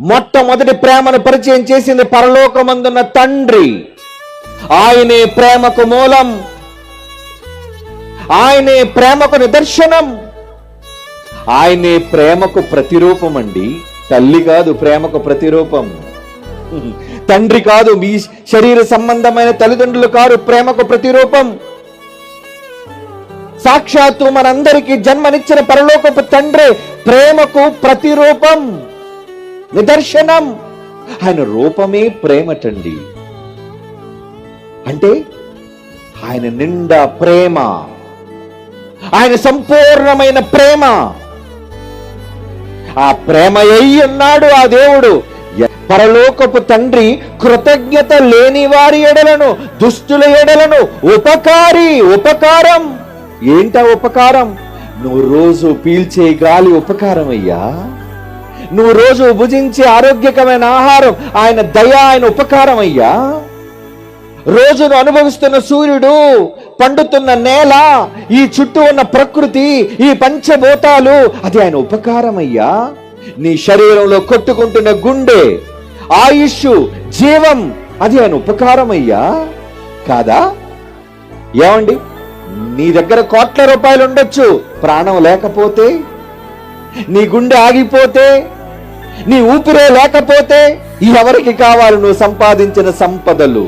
మొట్టమొదటి ప్రేమను పరిచయం చేసింది పరలోకమందున్న తండ్రి. ఆయనే ప్రేమకు మూలం. ఆయనే ప్రేమకు నిదర్శనం. ఆయనే ప్రేమకు ప్రతిరూపం అండి తల్లి కాదు ప్రేమకు ప్రతిరూపం. తండ్రి కాదు మీ శరీర సంబంధమైన తల్లిదండ్రులు కాదు ప్రేమకు ప్రతిరూపం. సాక్షాత్తు మనందరికీ జన్మనిచ్చిన పరలోకపు తండ్రి ప్రేమకు ప్రతిరూపం. నిదర్శనం. ఆయన రూపమే ప్రేమటండి. అంటే ఆయన నిండా ప్రేమ. ఆయన సంపూర్ణమైన ప్రేమ. ఆ ప్రేమ అయి ఉన్నాడు ఆ దేవుడు. పరలోకపు తండ్రి కృతజ్ఞత లేని వారి ఎడలను దుష్టుల ఎడలను ఉపకారి ఉపకారం. ఏంటా ఉపకారం? నువ్వు రోజు పీల్చే గాలి ఉపకారం అయ్యా నువ్వు రోజు భుజించే ఆరోగ్యకరమైన ఆహారం ఆయన దయ ఆయన ఉపకారం అయ్యా. రోజును అనుభవిస్తున్న సూర్యుడు పండుతున్న నేల ఈ చుట్టూ ఉన్న ప్రకృతి ఈ పంచభూతాలు అది ఆయన ఉపకారమయ్యా నీ శరీరంలో కొట్టుకుంటున్న గుండె ఆయుష్ జీవం అది ఆయన ఉపకారం అయ్యా. కాదా? ఏమండి? నీ దగ్గర కోట్ల రూపాయలు ఉండొచ్చు ప్రాణం లేకపోతే నీ గుండె ఆగిపోతే నీ ఊపిరే లేకపోతే ఎవరికి కావాలి నువ్వు సంపాదించిన సంపదలు?